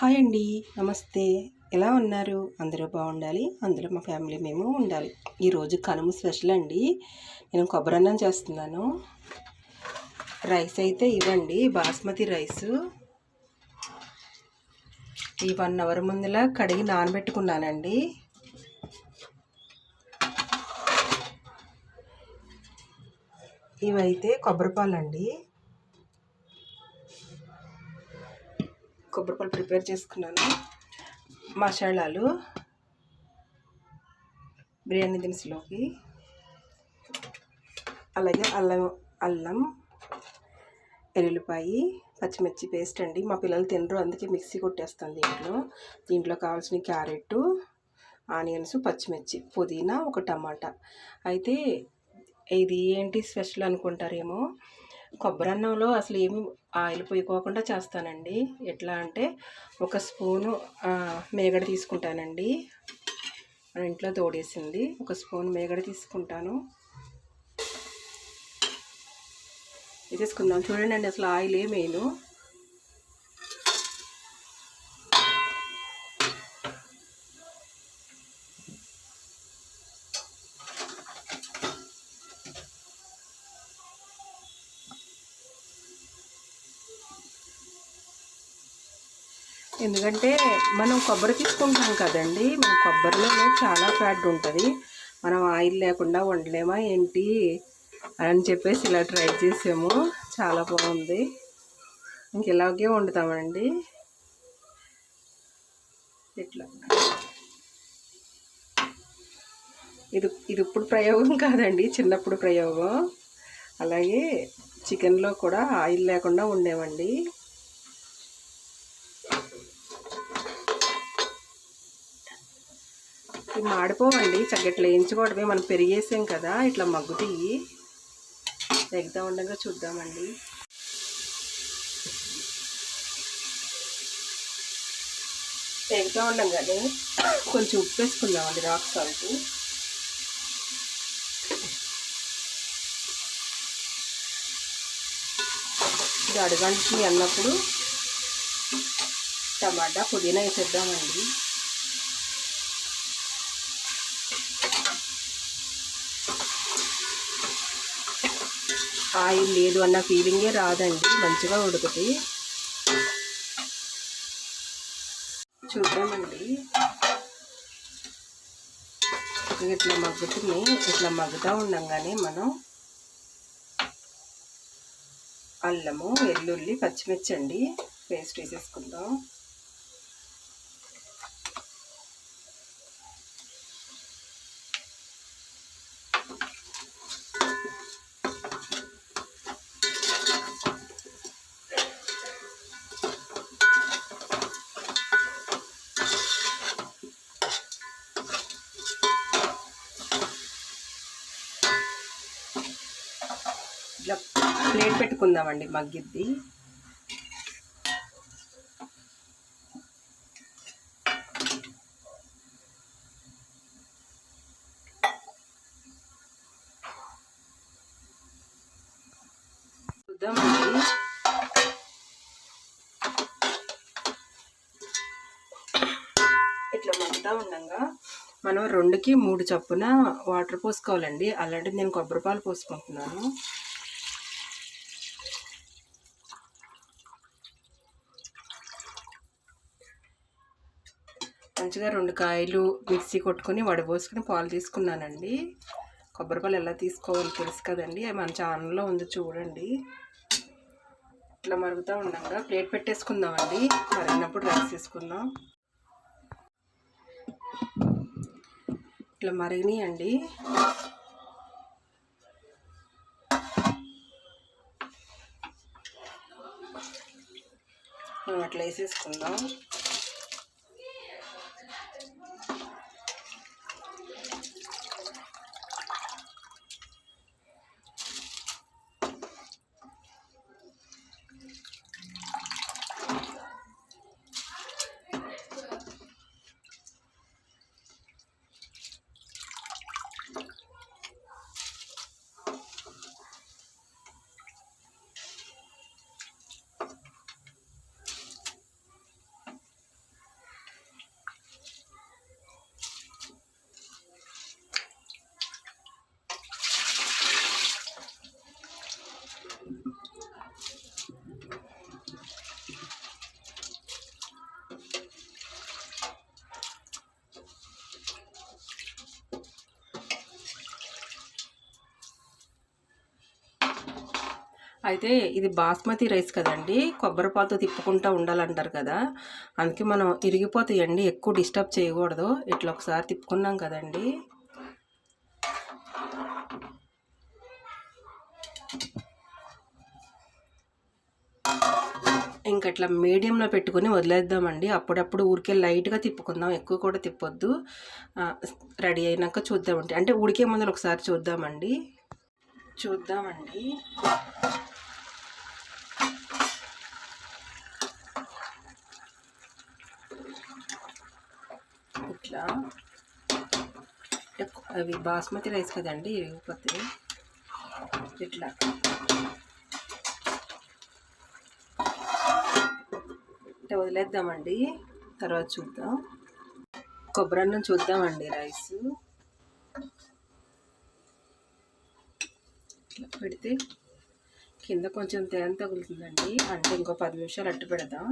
Hi అండి. నమస్తే. ఎలా ఉన్నారు? అందరూ బాగుండాలి. అందులో మా ఫ్యామిలీ మేము ఉండాలి. ఈరోజు కనుమ స్పెషల్ అండి. నేను కొబ్బరి అన్నం చేస్తున్నాను. రైస్ అయితే ఇవ్వండి. బాస్మతి రైస్. ఈ వన్ అవర్ ముందులా కడిగి నానబెట్టుకున్నానండి. ఇవైతే కొబ్బరి అండి కొబ్బరిపాలు ప్రిపేర్ చేసుకున్నాను. మసాలాలు బిర్యానీ దినుసులోకి అలాగే అల్లం అల్లం ఎల్లుల్లిపాయి పచ్చిమిర్చి పేస్ట్ అండి. మా పిల్లలు తినరు అందుకే మిక్సీ కొట్టేస్తాను దీంట్లో. దీంట్లో కావాల్సిన క్యారెట్ ఆనియన్స్ పచ్చిమిర్చి పుదీనా ఒక టమాటా. అయితే ఇది ఏంటి స్పెషల్ అనుకుంటారేమో? కొబ్బరి అన్నంలో అసలు ఏమి ఆయిల్ పోయికోకుండా చేస్తానండి. ఎట్లా అంటే ఒక స్పూను మేగడ తీసుకుంటానండి. మన ఇంట్లో తోడేసింది. ఒక స్పూన్ మేగడ తీసుకుంటాను. తీసుకుందాం చూడండి అసలు ఆయిల్ ఏమేను ఎందుకంటే మనం కొబ్బరి తీసుకుంటాం కదండి. మన కొబ్బరిలోనే చాలా ఫ్యాట్ ఉంటుంది. మనం ఆయిల్ లేకుండా వండలేమా ఏంటి అని చెప్పేసి ఇలా ట్రై చేసాము. చాలా బాగుంది. ఇంక ఇలాగే వండుతామండి. ఇట్లా. ఇది ఇది ఇప్పుడు ప్రయోగం కాదండి. చిన్నప్పుడు ప్రయోగం. అలాగే చికెన్లో కూడా ఆయిల్ లేకుండా ఉండేవండి ఇవి మాడిపోవండి చక్కట్లు వేయించుకోవడమే మనం పెరిగేసాం కదా ఇట్లా మగ్గుతాయి ఎగ్దా ఉండగా చూద్దామండి. ఎగ్దా ఉండగానే కొంచెం ఉప్పు వేసుకుందామండి రాక్ సాల్ట్ ఇది అడగంటి అన్నప్పుడు టమాటా పుదీనా వేసేద్దామండి. ఆయిల్ లేదు అన్న ఫీలింగే రాదండి. మంచిగా ఉడుకుతాయి. చూద్దామండి. ఇట్లా మగ్గుతున్నాయి ఇట్లా మగ్గుతూ ఉండగానే మనం అల్లము వెల్లుల్లి పచ్చిమిర్చి అండి. పేస్ట్ వేసేసుకుందాం. ఇట్లా ప్లేట్ పెట్టుకుందామండి మగ్గిద్ది. చూద్దామండి ఇట్లా మగ్గుతా ఉండగా. మనం రెండుకి మూడు చప్పున వాటర్ పోసుకోవాలండి. అలాంటిది నేను కొబ్బరి పాలు పోసుకుంటున్నాను. మంచిగా రెండు కాయలు మిక్సీ కొట్టుకొని వడబోసుకొని పాలు తీసుకున్నానండి. కొబ్బరి పాలు ఎలా తీసుకోవాలో తెలుసు కదండి. మన ఛానల్లో ఉంది చూడండి. ఇట్లా మరుగుతూ ఉండగా. ప్లేట్ పెట్టేసుకుందామండి. మరిగినప్పుడు రైస్ తీసుకుందాం. ఇట్లా మరిగినాయండి. మనం అట్లా వేసేసుకుందాం. అయితే ఇది బాస్మతి రైస్ కదండి కొబ్బరిపాలతో తిప్పుకుంటూ ఉండాలంటారు కదా. అందుకే మనం ఇరిగిపోతాయండి ఎక్కువ డిస్టర్బ్ చేయకూడదు. ఇట్లా ఒకసారి తిప్పుకున్నాం కదండి. ఇంక ఇట్లా మీడియంలో పెట్టుకొని వదిలేద్దామండి. అప్పుడప్పుడు ఊరికే లైట్గా తిప్పుకుందాం. ఎక్కువ కూడా తిప్పొద్దు. రెడీ అయినాక చూద్దామండి. అంటే ఉడికే ముందర ఒకసారి చూద్దామండి. చూద్దామండి. ఇట్లా అవి బాస్మతి రైస్ కదండి ఇరిగిపోతే ఇట్లా. ఇట్లా వదిలేద్దామండి తర్వాత చూద్దాం. కొబ్బరి అన్నం చూద్దామండి రైస్. ఇట్లా పెడితే కింద కొంచెం తేన తగులుతుందండి అంటే ఇంకో పది నిమిషాలు అట్టు పెడదాం.